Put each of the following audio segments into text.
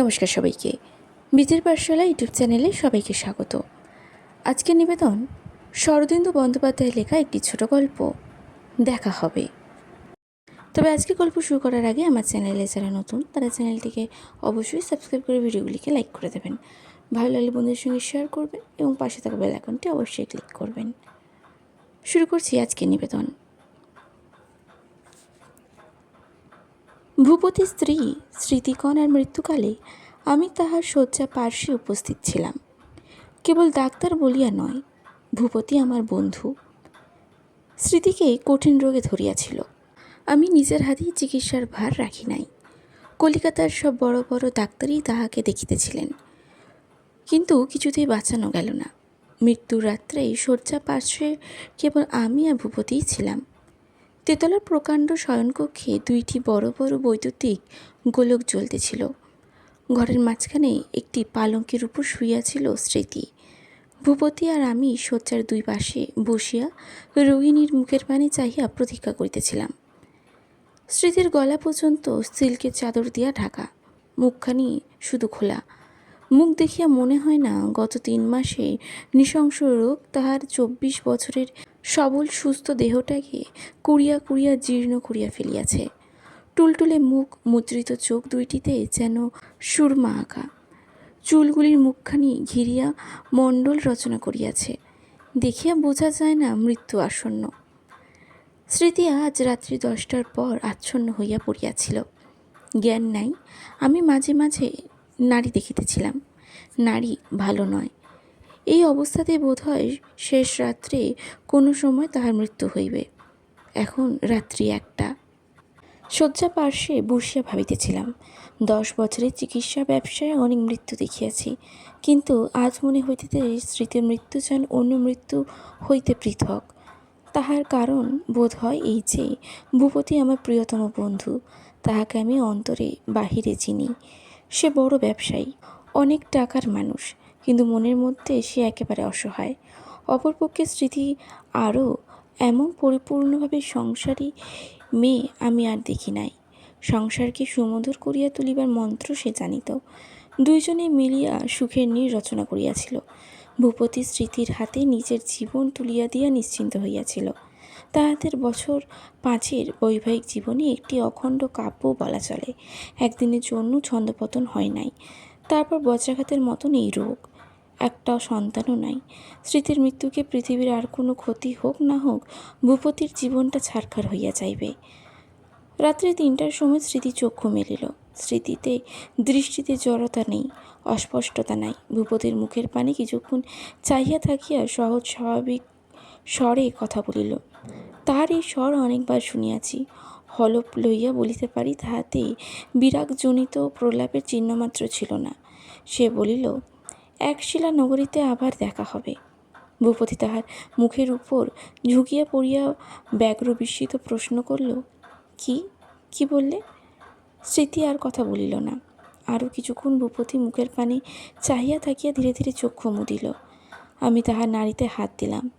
নমস্কার সবাইকে। বিজের পাঠশালা ইউটিউব চ্যানেলে সবাইকে স্বাগত। আজকের নিবেদন, শরদিন্দু বন্দ্যোপাধ্যায়ের লেখা একটি ছোট গল্প। দেখা হবে। তবে আজকে গল্প শুরু করার আগে আমার চ্যানেলে যারা নতুন, তারা চ্যানেলটিকে অবশ্যই সাবস্ক্রাইব করে ভিডিওগুলিকে লাইক করে দেবেন। ভালো লাগলে বন্ধুদের সঙ্গে শেয়ার করবেন এবং পাশে থাকা বেল আইকনটি অবশ্যই ক্লিক করবেন। শুরু করছি আজকে নিবেদন। ভূপতি স্ত্রী স্মৃতিকণার মৃত্যুকালে আমি তাহার শয্যা পার্শ্বে উপস্থিত ছিলাম। কেবল ডাক্তার বলিয়া নয়, ভূপতি আমার বন্ধু। স্মৃতিকে কঠিন রোগে ধরিয়াছিল। আমি নিজের হাতেই চিকিৎসার ভার রাখি নাই। কলিকাতার সব বড় বড় ডাক্তারই তাহাকে দেখিতেছিলেন। কিন্তু কিছুতেই বাঁচানো গেল না। মৃত্যুর রাত্রেই শয্যা পার্শ্বে কেবল আমি আর ভূপতিই ছিলাম। তেতলার প্রকাণ্ড শয়নকক্ষে দুইটি বড় বড় বৈদ্যুতিক গোলক জ্বলতেছিল। ঘরের মাঝখানে একটি পালঙ্কের উপর শুইয়াছিল স্মৃতি। ভূপতি আর আমি শয্যার দুই পাশে বসিয়া রোগিণীর মুখের পানে চাহিয়া প্রতীক্ষা করিতেছিলাম। স্মৃতির গলা পর্যন্ত সিল্কের চাদর দিয়া ঢাকা, মুখখানি শুধু খোলা। মুখ দেখিয়া মনে হয় না গত তিন মাসে নৃশংস রোগ তাহার চব্বিশ বছরের সবল সুস্থ দেহটাকে কুড়িয়া কুড়িয়া জীর্ণ করিয়া ফেলিয়াছে। টুলটুলে মুখ মুদ্রিত চোখ দুইটিতে যেন সুরমা আঁকা। চুলগুলির মুখখানি ঘিরিয়া মণ্ডল রচনা করিয়াছে। দেখিয়া বোঝা যায় না মৃত্যু আসন্ন। স্মৃতি আজ রাত্রি দশটার পর আচ্ছন্ন হইয়া পড়িয়াছিল। জ্ঞান নাই, আমি মাঝে মাঝে নারী দেখিতেছিলাম। নারী ভালো নয়। এই অবস্থাতে বোধ হয় শেষ রাত্রে কোনো সময় তাহার মৃত্যু হইবে। এখন রাত্রি একটা। শয্যা পার্শ্বে বসিয়া ভাবিতেছিলাম। দশ বছরের চিকিৎসা ব্যবসায় অনেক মৃত্যু দেখিয়াছি, কিন্তু আজ মনে হইতে স্মৃতির মৃত্যু যেন অন্য মৃত্যু হইতে পৃথক। তাহার কারণ বোধ হয় এই যে, ভূপতি আমার প্রিয়তম বন্ধু, তাহাকে আমি অন্তরে বাহিরে চিনি। সে বড় ব্যবসায়ী, অনেক টাকার মানুষ, কিন্তু মনের মধ্যে সে একেবারে অসহায়। অপরপক্ষে স্মৃতি আরও এমন পরিপূর্ণভাবে সংসারী মেয়ে আমি আর দেখি নাই। সংসারকে সুমধুর করিয়া তুলিবার মন্ত্র সে জানিত। দুইজনে মিলিয়া সুখের নীর রচনা করিয়াছিল। ভূপতি স্মৃতির হাতে নিজের জীবন তুলিয়া দিয়া নিশ্চিন্ত হইয়াছিল। তাহাদের বছর পাঁচের বৈবাহিক জীবনে একটি অখণ্ড কাব্য বলা চলে। একদিনের জন্য ছন্দপতন হয় নাই। তারপর বজ্রাঘাতের মতন এই রোগ। একটাও সন্তানও নাই। স্মৃতির মৃত্যুকে পৃথিবীর আর কোনো ক্ষতি হোক না হোক, ভূপতির জীবনটা ছারখার হইয়া যাইবে। রাত্রি তিনটার সময় স্মৃতি চক্ষু মেলিল। স্মৃতিতে দৃষ্টিতে জড়তা নেই, অস্পষ্টতা নাই। ভূপতির মুখের পানে কিছুক্ষণ চাহিয়া থাকিয়া সহজ স্বাভাবিক স্বরে কথা বলিল তার এই স্বর অনেকবার শুনিয়াছি। হলপ লইয়া বলিতে পারি তাহাতে বিরাগজনিত প্রলাপের চিহ্নমাত্র ছিল না। সে বলিল একশিলা নগরীতে আবার দেখা হবে। ভূপতি তাহার মুখের উপর ঝুঁকিয়া পড়িয়া ব্যগ্র বিস্মিত প্রশ্ন করল, কি? কি বললে? স্মৃতি আর কথা বলিল না। আরও কিছুক্ষণ ভূপতি মুখের পানে চাহিয়া থাকিয়া ধীরে ধীরে চক্ষু মুদিল। আমি তাহার নাড়িতে হাত দিলাম।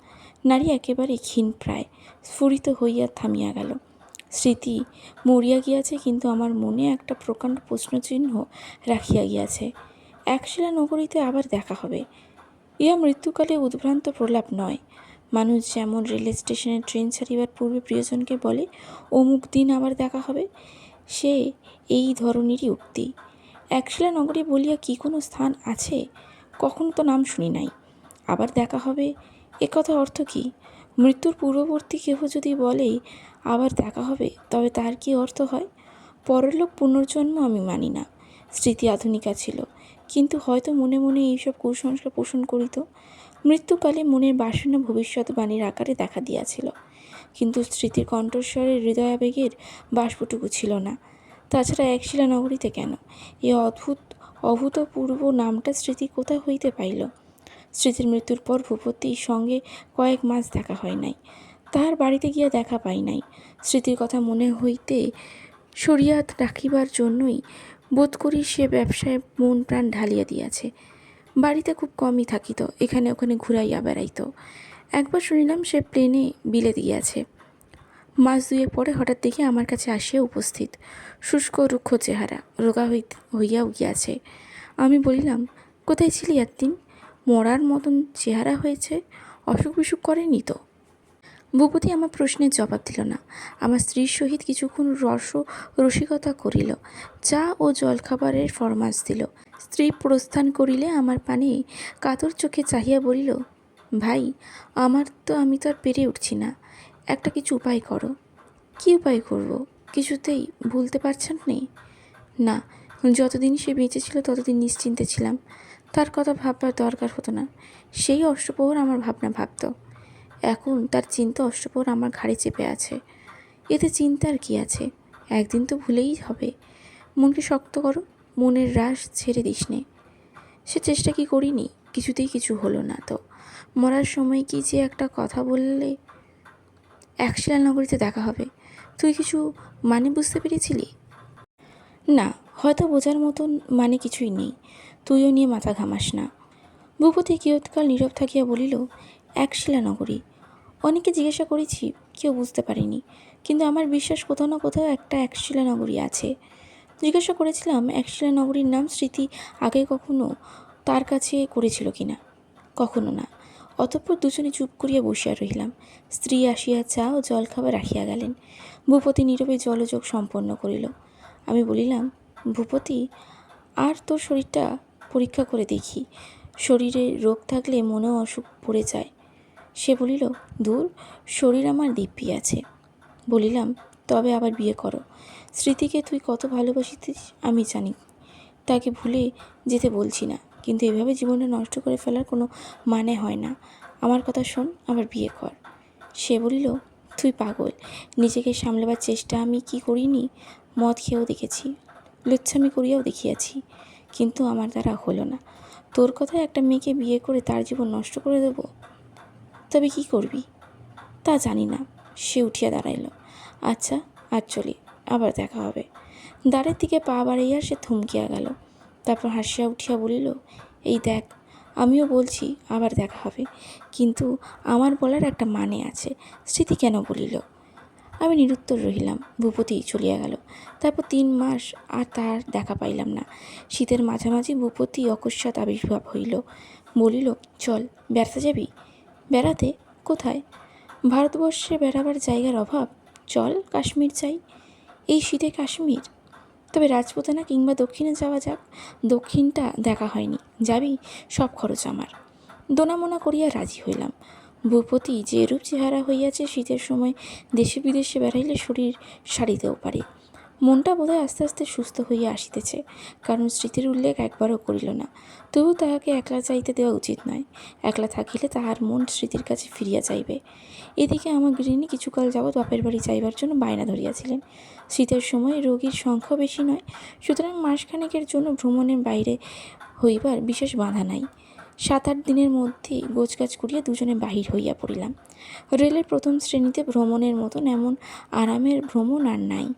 নারী একেবারে ক্ষীণ প্রায়। স্ফুরিত হইয়া থামিয়া গেল। স্মৃতি, মরিয়া গিয়াছে কিন্তু আমার মনে একটা প্রকাণ্ড প্রশ্নচিহ্ন রাখিয়া গিয়াছে। একশিলা নগরীতে আবার দেখা হবে। ইহা মৃত্যুকালে উদ্ভ্রান্ত প্রলাপ নয়। মানুষ যেমন রেল স্টেশনে ট্রেন ছাড়িবার পূর্বে প্রিয়জনকে বলে, অমুক দিন আবার দেখা হবে। সে এই ধরনেরই উক্তি। একশিলা নগরী বলিয়া কি কোনো স্থান আছে? কখনো তো নাম শুনি নাই। আবার দেখা হবে এ কথা অর্থ কী? মৃত্যুর পূর্ববর্তী কেহ যদি বলে আবার দেখা হবে, তবে তার কি অর্থ হয়? পরলোক পুনর্জন্ম আমি মানি না। স্মৃতি আধুনিকা ছিল। কিন্তু হয়তো মনে মনে এইসব কুসংস্কার পোষণ করিত। মৃত্যুকালে মনের বাসনা ভবিষ্যৎবাণীর আকারে দেখা দিয়াছিল। কিন্তু স্মৃতির কণ্ঠস্বরে হৃদয়াবেগের বাষ্পটুকু ছিল না। তাছাড়া একশিলা নগরীতে কেন? এ অদ্ভুত, অভূতপূর্ব নামটা স্মৃতি কোথা হইতে পাইল? স্মৃতির মৃত্যুর পর ভূপতির সঙ্গে কয়েক মাস দেখা হয় নাই। তাহার বাড়িতে গিয়া দেখা পাই নাই। স্মৃতির কথা মনে হইতে সরিয়া রাখিবার জন্যই বোধ করি সে ব্যবসায় মন প্রাণ ঢালিয়া দিয়াছে। বাড়িতে খুব কমই থাকিত, এখানে ওখানে ঘুরাইয়া বেড়াইত। একবার শুনিলাম সে প্লেনে বিলে দিয়াছে। মাস দুয়েক পরে হঠাৎ দেখে আমার কাছে আসিয়া উপস্থিত। শুষ্ক রুক্ষ চেহারা, রোগা হইয়া গিয়াছে। আমি বলিলাম, কোথায় ছিলি একদিন মরার মতন চেহারা হয়েছে, অসুখ বিসুখ করেনি তো? ভূপতি আমার প্রশ্নের জবাব দিল না। আমার স্ত্রীর সহিত কিছুক্ষণ রস রসিকতা করিল। চা ও জলখাবারের ফরমাস দিল। স্ত্রী প্রস্থান করিলে আমার পানে কাতর চোখে চাহিয়া বলিল, ভাই, আমার তো আমি তো আর পেরে উঠছি না। একটা কিছু উপায় করো। কি উপায় করব? কিছুতেই ভুলতে পারছেন নেই না, যতদিন সে বেঁচে ছিল ততদিন নিশ্চিন্তে ছিলাম। তার কথা ভাববার দরকার হতো না। সেই অষ্টপ্রহর আমার ভাবনা ভাবতো। এখন তার চিন্তা অষ্টপ্রহর আমার ঘাড়ে চেপে আছে। এতে চিন্তার কি আছে? একদিন তো ভুলেই হবে। মনকে শক্ত করো, মনের রাস ছেড়ে দিস নে। সে চেষ্টা কি করিনি? কিছুতেই কিছু হলো না তো। মরার সময় কি যে একটা কথা বললে? একশিলা নগরীতে দেখা হবে। তুই কিছু মানে বুঝতে পেরেছিলি? না, হয়তো বোঝার মতন মানে কিছুই নেই। তুইও নিয়ে মাথা ঘামাস না। ভূপতি কিয়ৎকাল নীরব থাকিয়া বলিল একশিলা নগরী অনেকে জিজ্ঞাসা করেছি, কেউ বুঝতে পারিনি। কিন্তু আমার বিশ্বাস কোথাও না কোথাও একটা একশিলা নগরী আছে। জিজ্ঞাসা করেছিলাম একশিলা নগরীর নাম স্মৃতি আগে কখনো তার কাছে করেছিল কিনা কখনো না। অতঃপর দুজনে চুপ করিয়া বসিয়া রহিলাম। স্ত্রী আসিয়া চা ও জলখাবার রাখিয়া গেলেন। ভূপতি নীরবে জলযোগ সম্পন্ন করিল। আমি বলিলাম, ভূপতি, আর তোর শরীরটা পরীক্ষা করে দেখি। শরীরে রোগ থাকলে মনেও অসুখ পড়ে যায়। সে বলিল, দূর, শরীর আমার দিব্যি আছে। বলিলাম, তবে আবার বিয়ে করো। স্মৃতিকে তুই কত ভালোবাসিতিস আমি জানি। তাকে ভুলে যেতে বলছি না। কিন্তু এভাবে জীবনটা নষ্ট করে ফেলার কোনো মানে হয় না। আমার কথা শোন, আবার বিয়ে কর। সে বলিল, তুই পাগল। নিজেকে সামলাবার চেষ্টা আমি কি করিনি? মদ খেয়েও দেখেছি, লুচ্ছামি করিয়াও দেখিয়াছি। কিন্তু আমার দ্বারা হলো না। তোর কথায় একটা মেয়েকে বিয়ে করে তার জীবন নষ্ট করে দেব? তবে কি করবি? তা জানি না। সে উঠিয়া দাঁড়াইল। আচ্ছা আর চলি, আবার দেখা হবে। দ্বারের দিকে পা বাড়াইয়া সে থমকিয়া গেল। তারপর হাসিয়া উঠিয়া বলিল, এই দেখ, আমিও বলছি আবার দেখা হবে। কিন্তু আমার বলার একটা মানে আছে। স্মৃতি কেন বলিল? আমি নিরুত্তর রহিলাম, ভূপতি চলিয়া গেল। তারপর তিন মাস আর তার দেখা পাইলাম না। শীতের মাঝামাঝি ভূপতি অকস্মাৎ আবির্ভাব হইল। বলিল, চল, বেড়াতে যাবি? বেড়াতে? কোথায়? ভারতবর্ষে বেড়াবার জায়গার অভাব? চল, কাশ্মীর যাই। এই শীতে কাশ্মীর? তবে রাজপুতানা কিংবা দক্ষিণে যাওয়া যাক। দক্ষিণটা দেখা হয়নি। যাবি, সব খরচ আমার। দোনামোনা করিয়া রাজি হইলাম। ভূপতি যে রূপ চেহারা হইয়াছে, শীতের সময় দেশে বিদেশে বেড়াইলে শরীর সারিতেও পারে। মনটা বোধহয় আস্তে আস্তে সুস্থ হইয়া আসিতেছে, কারণ স্মৃতির উল্লেখ একবারও করিল না। তবু তাহাকে একলা যাইতে দেওয়া উচিত নয়। একলা থাকিলে তাহার মন স্মৃতির কাছে ফিরিয়া যাইবে। এদিকে আমার গৃহিণী কিছুকাল যাবৎ বাপের বাড়ি যাইবার জন্য বায়না ধরিয়াছিলেন। শীতের সময় রোগীর সংখ্যা বেশি নয়, সুতরাং মাসখানেকের জন্য ভ্রমণের বাইরে হইবার বিশেষ বাধা নাই। সাত আট দিনের মধ্যেই গোছগাছ করিয়া দুজনে বাহির হইয়া পড়িলাম। রেলের প্রথম শ্রেণীতে ভ্রমণের মতন এমন আরামের ভ্রমণ আর নাই।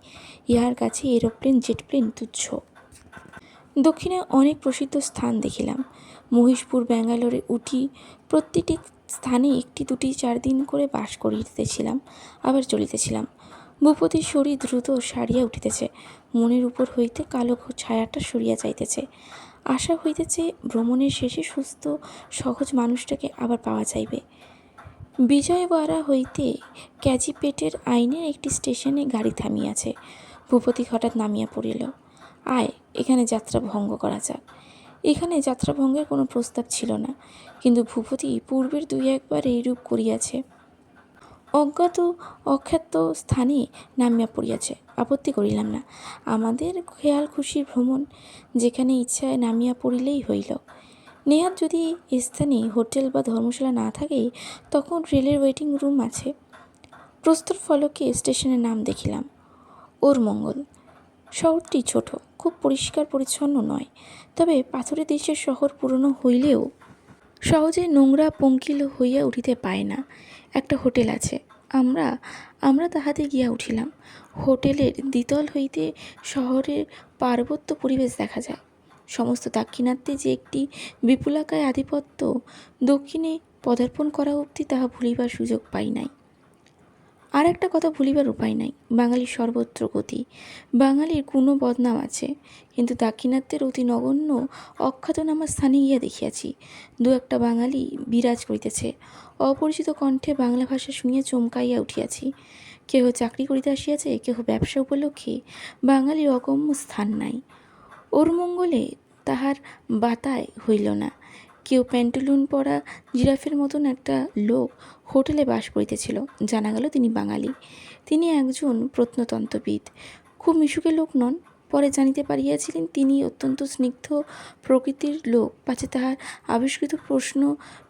ইহার কাছে এরোপ্লেন, জেটপ্লেন তুচ্ছ। দক্ষিণে অনেক প্রসিদ্ধ স্থান দেখিলাম। মহিষপুর, ব্যাঙ্গালোরে উঠি প্রতিটি স্থানে একটি, দুটি, চার দিন করে বাস করিতেছিলাম, আবার চলিতেছিলাম। ভূপতির শরীর দ্রুত সারিয়া উঠিতেছে। মনের উপর হইতে কালো ছায়াটা সরিয়া যাইতেছে। আশা হইতেছে ভ্রমণের শেষে সুস্থ, সহজ মানুষটাকে আবার পাওয়া যাইবে। বিজয়বাড়া হইতে ক্যাজিপেটের আইনের একটি স্টেশনে গাড়ি থামিয়াছে। ভূপতি হঠাৎ নামিয়া পড়িল। আয়, এখানে যাত্রা ভঙ্গ করা যাক। এখানে যাত্রা ভঙ্গের কোনো প্রস্তাব ছিল না, কিন্তু ভূপতি পূর্বের দুই একবার এইরূপ করিয়াছে। অজ্ঞাত অখ্যাত স্থানে নামিয়া পড়িয়াছে। আপত্তি করিলাম না। আমাদের খেয়াল খুশির ভ্রমণ যেখানে ইচ্ছায় নামিয়া পড়িলেই হইল। নেহাত যদি স্থানে হোটেল বা ধর্মশালা না থাকে, তখন রেলের ওয়েটিং রুম আছে। প্রস্তর ফলকে স্টেশনের নাম দেখিলাম। ওর মঙ্গল। শহরটি ছোট, খুব পরিষ্কার পরিচ্ছন্ন নয়, তবে পাথরের দেশের শহর পুরনো হইলেও সহজে নোংরা পঙ্কিল হইয়া উঠিতে পায় না। একটা হোটেল আছে। আমরা আমরা তাহাতে গিয়া উঠিলাম। হোটেলের দ্বিতল হইতে শহরের পার্বত্য পরিবেশ দেখা যায়। সমস্ত দাক্ষিণাত্যে যে একটি বিপুলাকায় আধিপত্য দক্ষিণে পদার্পণ করা অবধি তাহা ভুলিবার সুযোগ পাই নাই। আর একটা কথা ভুলিবার উপায় নাই। বাঙালির সর্বত্র গতি। বাঙালির কোনো বদনাম আছে। কিন্তু দাক্ষিণাত্যের অতি নগণ্য অখ্যাতনামা স্থানে গিয়া দেখিয়াছি। দু একটা বাঙালি বিরাজ করিতেছে। অপরিচিত কণ্ঠে বাংলা ভাষা শুনিয়া চমকাইয়া উঠিয়াছি। কেহ চাকরি করিতে আসিয়াছে, কেহ ব্যবসা উপলক্ষে বাঙালির অগম্য স্থান নাই। ওর মঙ্গলে তাহার বাতায় হইল না। কেউ প্যান্টুলুন পরা জিরাফের মতন একটা লোক হোটেলে বাস করিতেছিল। জানা গেল তিনি বাঙালি। তিনি একজন প্রত্নতন্ত্রবিদ খুব মিশুকে লোক নন। পরে জানিতে পারিয়াছিলেন, তিনি অত্যন্ত স্নিগ্ধ প্রকৃতির লোক। পাছে তাহার আবিষ্কৃত প্রশ্ন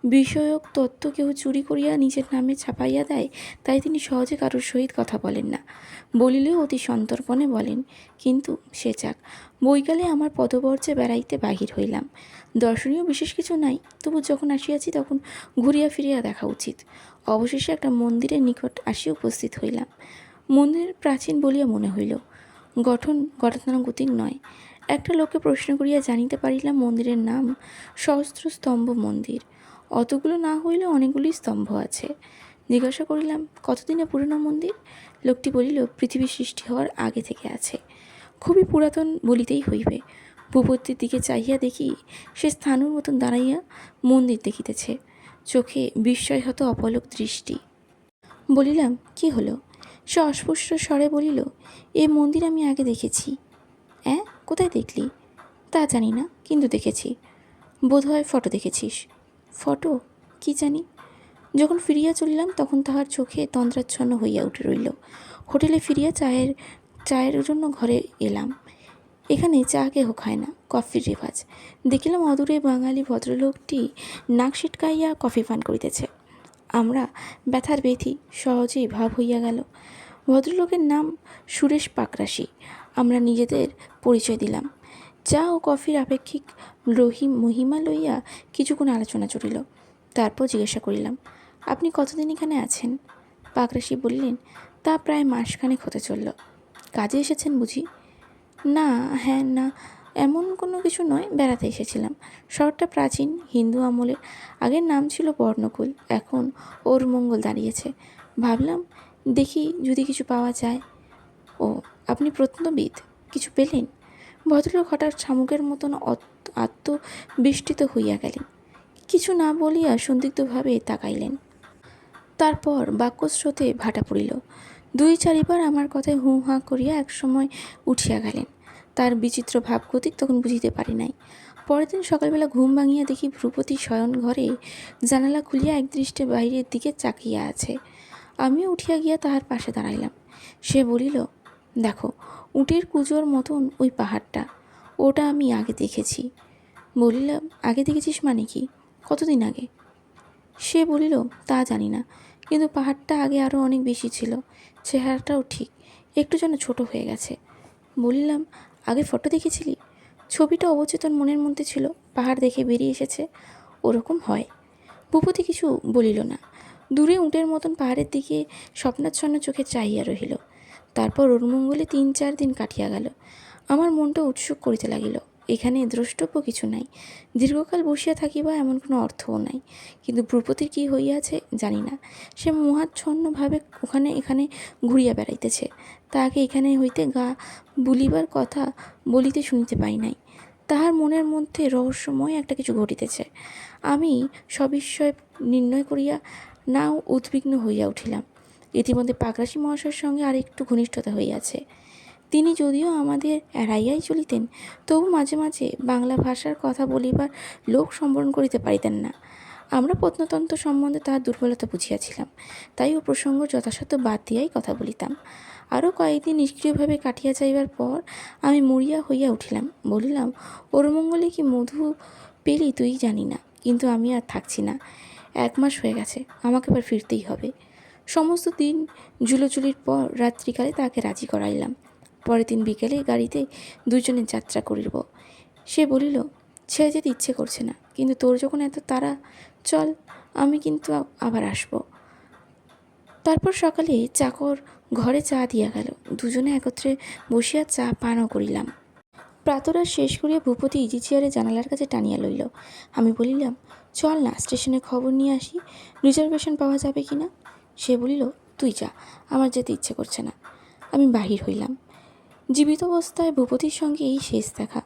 বিষয়ক তত্ত্ব কেউ চুরি করিয়া নিজের নামে ছাপাইয়া দেয়, তাই তিনি সহজে কারোর সহিত কথা বলেন না। বলিলেও অতি সন্তর্পণে বলেন, কিন্তু সে যাক বৈকালে আমার পদবর্জে বেড়াইতে বাহির হইলাম। দর্শনীয় বিশেষ কিছু নাই, তবু যখন আসিয়াছি তখন ঘুরিয়া ফিরিয়া দেখা উচিত। অবশেষে একটা মন্দিরের নিকট আসিয়া উপস্থিত হইলাম। মন্দির প্রাচীন বলিয়া মনে হইল গঠন গতানুগতিক নয়। একটা লোককে প্রশ্ন করিয়া জানিতে পারিলাম মন্দিরের নাম সহস্র স্তম্ভ মন্দির। অতগুলো না হইলে অনেকগুলি স্তম্ভ আছে। জিজ্ঞাসা করিলাম কতদিনে পুরনো মন্দির? লোকটি বলিল, পৃথিবী সৃষ্টি হওয়ার আগে থেকে আছে। খুবই পুরাতন বলিতেই হইবে। ভূপতির দিকে চাহিয়া দেখি সে স্থানুর মতন দাঁড়াইয়া মন্দির দেখিতেছে। চোখে বিস্ময় হতো অপলক দৃষ্টি। বলিলাম, কি হলো? সে অস্পষ্ট স্বরে বলিল, এ মন্দির আমি আগে দেখেছি। অ্যাঁ? কোথায় দেখলি? তা জানি না, কিন্তু দেখেছি। বোধহয় ফটো দেখেছিস। ফটো? কি জানি? যখন ফিরিয়া চলিলাম, তখন তাহার চোখে তন্দ্রাচ্ছন্ন হইয়া উঠে রইল। হোটেলে ফিরিয়া চায়ের চায়ের জন্য ঘরে এলাম। এখানে চা কেহ খায় না, কফির রেওয়াজ। দেখিলাম অদূরে বাঙালি ভদ্রলোকটি নাক সিটকাইয়া কফি পান করিতেছে। আমরা ব্যথার বেথি সহজেই ভাব হইয়া গেল। ভদ্রলোকের নাম সুরেশ পাকরাশি। আমরা নিজেদের পরিচয় দিলাম। চা ও কফির আপেক্ষিক রহিম মহিমা লইয়া কিছুক্ষণ আলোচনা চলিল। তারপর জিজ্ঞাসা করিলাম, আপনি কতদিন এখানে আছেন? পাকরাশি বললেন, তা প্রায় মাসখানেক হতে চলল। কাজে এসেছেন বুঝি? না হ্যাঁ না এমন কোনো কিছু নয়, বেড়াতে এসেছিলাম। শহরটা প্রাচীন, হিন্দু আমলের। আগের নাম ছিল বর্ণকুল, এখন ওর মঙ্গল দাঁড়িয়েছে। ভাবলাম, দেখি যদি কিছু পাওয়া যায়। ও, আপনি প্রত্নবিদ, কিছু পেলেন? ভদ্রলোক হঠাৎ শামুকের মতন আত্মবিষ্টিত হইয়া গেলেন। কিছু না বলিয়া সন্দিগ্ধভাবে তাকাইলেন। তারপর বাক্যস্রোতে ভাটা পড়িল। দুই চারিবার আমার কথায় হুঁ হাঁ করিয়া একসময় উঠিয়া গেলেন। তার বিচিত্র ভাবগতিক তখন বুঝিতে পারি নাই। পরের দিন সকালবেলা ঘুম ভাঙিয়া দেখি ভ্রুপতি শয়ন ঘরে জানালা খুলিয়া একদৃষ্টে বাইরের দিকে চাকিয়া আছে। আমিও উঠিয়া গিয়া তাহার পাশে দাঁড়াইলাম। সে বলিল, দেখো, উটের কুজোর মতন ওই পাহাড়টা, ওটা আমি আগে দেখেছি। বলিলাম, আগে দেখেছিস মানে কি? কতদিন আগে? সে বলিল, তা জানি না, কিন্তু পাহাড়টা আগে আরও অনেক বেশি ছিল, চেহারাটাও ঠিক, একটু যেন ছোট হয়ে গেছে। বলিলাম আগে ফটো দেখেছিলি? ছবিটা অবচেতন মনের মধ্যে ছিল, পাহাড় দেখে বেরিয়ে এসেছে, ওরকম হয়। ভূপতি কিছু বলিল না। দূরে উঁটের মতন পাহাড়ের দিকে স্বপ্নাচ্ছন্ন চোখে চাহিয়া রহিল। তারপর ওর মঙ্গলে তিন চার দিন কাটিয়া গেল। আমার মনটা উৎসুক করিতে লাগিল। এখানে দ্রষ্টব্য কিছু নাই। দীর্ঘকাল বসিয়া থাকিবা এমন কোনো অর্থও নাই। কিন্তু ভ্রুপতির কী হইয়াছে জানি না। সে মোহাচ্ছন্নভাবে ওখানে এখানে ঘুরিয়া বেড়াইতেছে। তাহাকে এখানে হইতে গা বুলিবার কথা বলিতে শুনিতে পাই নাই। তাহার মনের মধ্যে রহস্যময় একটা কিছু ঘটিতেছে। আমি সবিস্ময় নির্ণয় করিয়া নাও উদ্বিগ্ন হইয়া উঠিলাম। ইতিমধ্যে পাকরাশি মহাশয়ের সঙ্গে আর একটু ঘনিষ্ঠতা হইয়াছে। তিনি যদিও আমাদের এড়াইয়াই চলিতেন, তবু মাঝে মাঝে বাংলা ভাষার কথা বলিবার লোক সম্বরণ করিতে পারিতেন না। আমরা প্রত্নতন্ত্র সম্বন্ধে তাহার দুর্বলতা বুঝিয়াছিলাম, তাই ও প্রসঙ্গ যথাসাধ্য বাদ দিয়াই কথা বলিতাম। আরও কয়েকদিন নিষ্ক্রিয়ভাবে কাটিয়া যাইবার পর আমি মরিয়া হইয়া উঠিলাম, বলিলাম ওর মঙ্গলে কি মধু পেলি তুই জানি না, কিন্তু আমি আর থাকছি না। এক মাস হয়ে গেছে, আমাকে এবার ফিরতেই হবে। সমস্ত দিন জুলোচুলির পর রাত্রিকালে তাকে রাজি করাইলাম। পরের দিন বিকেলে গাড়িতে দুজনে যাত্রা করিব। সে বলিল ছেড়ে যেতে ইচ্ছে করছে না, কিন্তু তোর যখন এত তারা চল, আমি কিন্তু আবার আসব। তারপর সকালে চাকর ঘরে চা দিয়া গেল। দুজনে একত্রে বসিয়া চা পানও করিলাম। প্রাতরা শেষ করিয়া ভূপতি ইজি চেয়ারে জানালার কাছে টানিয়া লইল। আমি বলিলাম, চল না, স্টেশনে খবর নিয়ে আসি, রিজার্ভেশন পাওয়া যাবে কি না? সে বলিল, তুই যা, আমার যেতে ইচ্ছে করছে না। আমি বাহির হইলাম। জীবিত অবস্থায় ভূপতির সঙ্গে এই শেষ দেখা।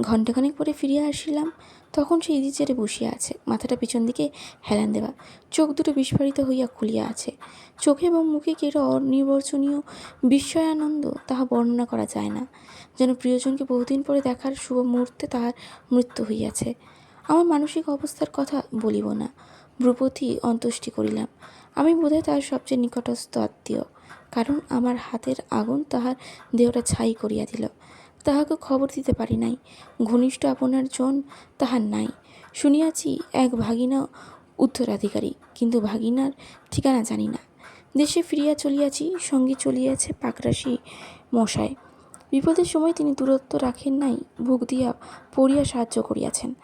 ঘণ্টাখানেক পরে ফিরিয়া আসিলাম, তখন সে ইজি চেয়ারে বসিয়া আছে। মাথাটা পিছন দিকে হেলান দেওয়া। চোখ দুটো বিস্ফারিত হইয়া খুলিয়া আছে। চোখে এবং মুখে কেরো অনির্বচনীয় বিস্ময়ানন্দ, তাহা বর্ণনা করা যায় না। যেন প্রিয়জনকে বহুদিন পরে দেখার শুভ মুহূর্তে তাহার মৃত্যু হইয়াছে। আমার মানসিক অবস্থার কথা বলিব না। ভ্রুপতি অন্ত্যেষ্টি করিলাম। আমি বোধহয় তাহার সবচেয়ে নিকটস্থ আত্মীয়। কারণ আমার হাতের আগুন তাহার দেহটা ছাই করিয়া দিল। তাহাকে খবর দিতে পারি নাই। ঘনিষ্ঠ আপনার জন তাহার নাই। শুনিয়াছি এক ভাগিনা উত্তরাধিকারী, কিন্তু ভাগিনার ঠিকানা জানি না। দেশে ফিরিয়া চলিয়াছি, সঙ্গে চলিয়াছে পাকরাশি মশায় বিপদের সময় তিনি দূরত্ব রাখেন নাই ভোগ দিয়া পড়িয়া সাহায্য করিয়াছেন।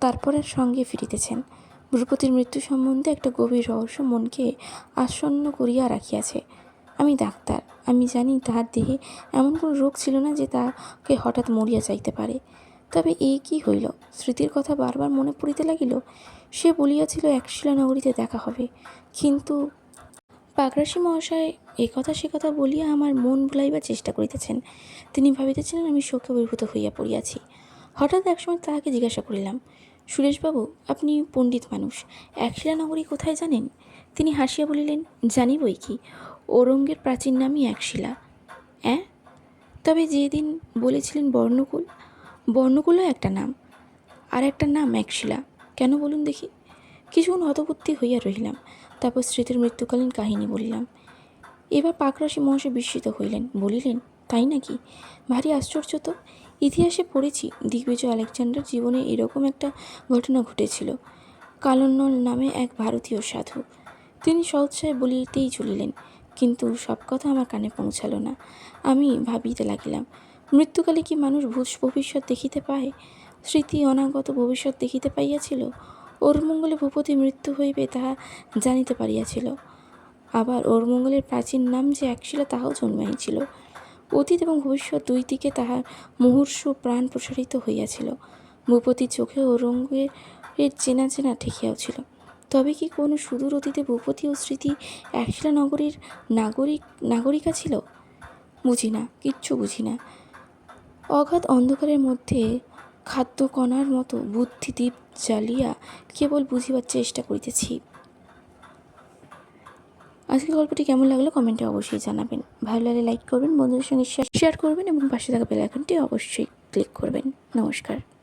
তারপরে সঙ্গে ফিরিতেছেন। ভ্রুপতির মৃত্যু সম্বন্ধে একটা গভীর রহস্য মনকে আসন্ন করিয়া রাখিয়াছে। আমি ডাক্তার। আমি জানি তাহার দেহে এমন কোনো রোগ ছিল না যে তাকে হঠাৎ মরিয়া যাইতে পারে। তবে এ কি হইল? স্মৃতির কথা বারবার মনে পড়িতে লাগিল, সে বলিয়াছিল একশিলা নগরীতে দেখা হবে। কিন্তু পাকরাশি মহাশয় এ কথা সে কথা বলিয়া আমার মন ভুলাইবার চেষ্টা করিতেছেন। তিনি ভাবিতেছিলেন আমি শোকে অভিভূত হইয়া পড়িয়াছি। হঠাৎ একসময় তাহাকে জিজ্ঞাসা করিলাম, সুরেশবাবু, আপনি পণ্ডিত মানুষ। একশিলা নগরী কোথায় জানেন? তিনি হাসিয়া বলিলেন জানি বই কি। ওরঙ্গের প্রাচীন নামই এক শিলা। অ্যাঁ? তবে যেদিন বলেছিলেন বর্ণকুল, বর্ণকুলও একটা নাম। আর একটা নাম এক শিলা। কেন বলুন দেখি? কিছুক্ষণ হতবুদ্ধি হইয়া রহিলাম, তারপর স্মৃতির মৃত্যুকালীন কাহিনী বলিলাম। এবার পাকরাশি মহাশয় বিস্মিত হইলেন, বলিলেন, তাই নাকি? ভারী আশ্চর্য তো। ইতিহাসে পড়েছি, দিগ্বিজয় আলেকজান্ডার জীবনে এরকম একটা ঘটনা ঘটেছিল। কালন্নল নামে এক ভারতীয় সাধু। তিনি সৎসায় বলিতেই চলিলেন কিন্তু সব কথা আমার কানে পৌঁছালো না। আমি ভাবিতে লাগিলাম, মৃত্যুকালে কি মানুষ ভূত ভবিষ্যৎ দেখিতে পায়? স্মৃতি অনাগত ভবিষ্যৎ দেখিতে পাইয়াছিল ওর মঙ্গলে ভূপতি মৃত্যু হইবে তাহা জানিতে পারিয়াছিল। আবার ওর মঙ্গলের প্রাচীন নাম যে এক একশিলা তাহাও জন্মাইছিল অতীত এবং ভবিষ্যৎ দুই দিকে তাহার মুহূর্ষ প্রাণ প্রসারিত হইয়াছিল। ভূপতির চোখে ওরঙ্গের চেনা চেনা ঠেকিয়াও ছিল। তবে কি কোনো সুদূর অতীতে ভূপতি ও স্মৃতি একশিলা নগরীর নাগরিক, নাগরিকা ছিল? বুঝি না, কিচ্ছু বুঝি না। অগাধ অন্ধকারের মধ্যে খাদ্যকণার মতো বুদ্ধি বুদ্ধিদীপ জ্বালিয়া কেবল বুঝিবার চেষ্টা করিতেছি। আজকের গল্পটি কেমন লাগল কমেন্টে অবশ্যই জানাবেন। ভালো লাগলে লাইক করবেন, বন্ধুদের সঙ্গে শেয়ার করবেন এবং পাশে থাকা বেল আইকনটি অবশ্যই ক্লিক করবেন। নমস্কার।